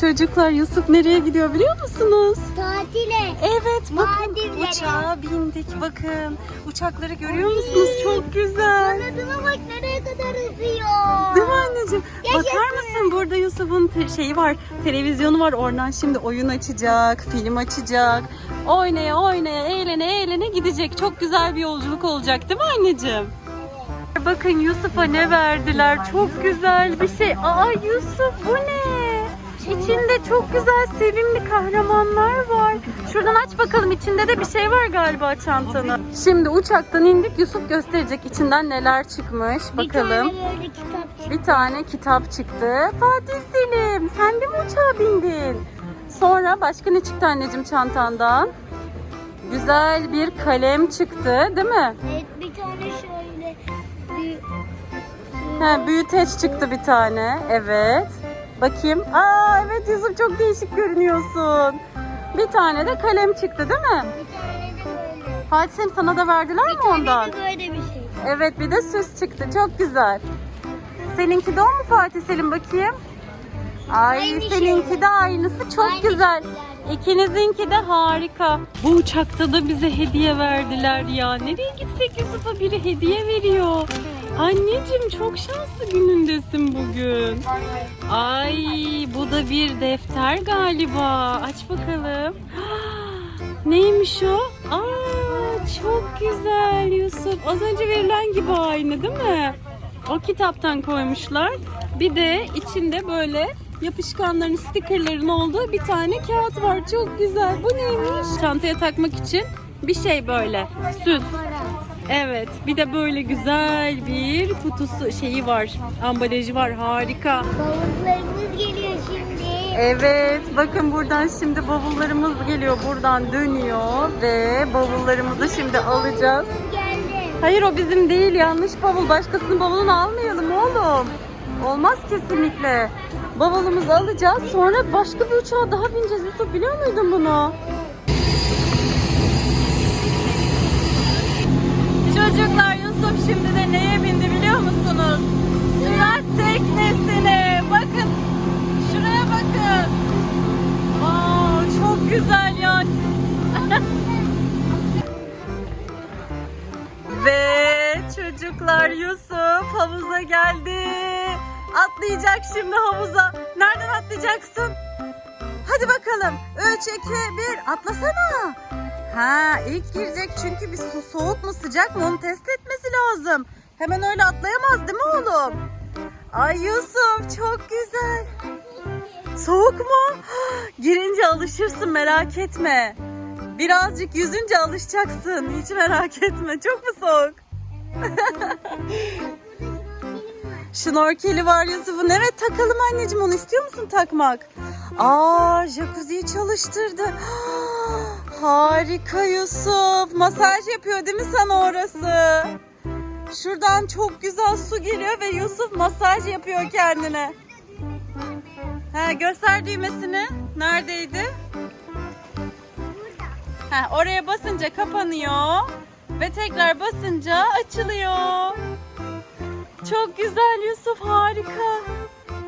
Çocuklar Yusuf nereye gidiyor biliyor musunuz? Tatile. Evet bakın Maldivlere. uçağa bindik bakın. Uçakları görüyor musunuz? Çok güzel. Kanadına bak nereye kadar uzuyor. Değil mi anneciğim? Yaşasın. Bakar mısın burada Yusuf'un şeyi var, televizyonu var. Oradan şimdi oyun açacak, film açacak. Oynaya oynaya, eğlene eğlene gidecek. Çok güzel bir yolculuk olacak değil mi anneciğim? Bakın Yusuf'a ne verdiler. Çok güzel bir şey. Aa Yusuf bu ne? İçinde çok güzel sevimli kahramanlar var. Şuradan aç bakalım içinde de bir şey var galiba çantanın. Şimdi uçaktan indik Yusuf gösterecek içinden neler çıkmış. Bakalım. Bir tane kitap. Bir tane kitap çıktı. Fatih Selim sen de mi uçağa bindin? Sonra başka ne çıktı anneciğim çantandan? Güzel bir kalem çıktı değil mi? Evet bir tane şöyle bir He, büyüteç çıktı bir tane. Evet. Bakayım. Aa evet Yusuf çok değişik görünüyorsun. Bir tane de kalem çıktı değil mi? bir tane de böyle. Fatih Selim sana da verdiler mi Bir ondan? tane de böyle bir şey. Evet bir de süs çıktı. Çok güzel. Seninki de o mu Fatih Selim bakayım? Ay Aynı seninki şey. de aynısı. Çok Aynı güzel. şeyler. İkinizinki de harika. Bu uçakta da bize hediye verdiler ya. Nereye gitsek Yusuf'a biri hediye veriyor. Anneciğim çok şanslı günündesin bugün. Ay bu da bir defter galiba. Aç bakalım. Neymiş o? Aa çok güzel Yusuf. Az önce verilen gibi aynı değil mi? O kitaptan koymuşlar. Bir de içinde böyle yapışkanların, stikerlerin olduğu bir tane kağıt var. Çok güzel. Bu neymiş? Çantaya takmak için bir şey böyle. Süs. Evet. Bir de böyle güzel bir kutusu şeyi var. Ambalajı var. Harika. Bavullarımız geliyor şimdi. Evet, bakın buradan şimdi bavullarımız geliyor. Buradan dönüyor ve bavullarımızı şimdi alacağız. Hayır o bizim değil, yanlış bavul. Başkasının bavulunu almayalım oğlum. Olmaz kesinlikle. Bavulumuzu alacağız. Sonra başka bir uçağa daha bineceğiz. Yusuf biliyor muydun bunu? Çocuklar Yusuf havuza geldi. Atlayacak şimdi havuza. Nereden atlayacaksın? Hadi bakalım. 3, 2, 1 atlasana. Ha ilk girecek çünkü bir su soğuk mu sıcak mı onu test etmesi lazım. Hemen öyle atlayamaz değil mi oğlum? Ay Yusuf çok güzel. Soğuk mu? Girince alışırsın merak etme. Birazcık yüzünce alışacaksın. Hiç merak etme. Çok mu soğuk? Şnorkeli var Yusuf'un. Evet takalım anneciğim onu istiyor musun takmak? Aa jacuzziyi çalıştırdı. Harika Yusuf. Masaj yapıyor değil mi sana orası? Şuradan çok güzel su geliyor ve Yusuf masaj yapıyor kendine. Ha, göster düğmesini. Neredeydi? Ha, oraya basınca kapanıyor ve tekrar basınca açılıyor. Çok güzel Yusuf harika.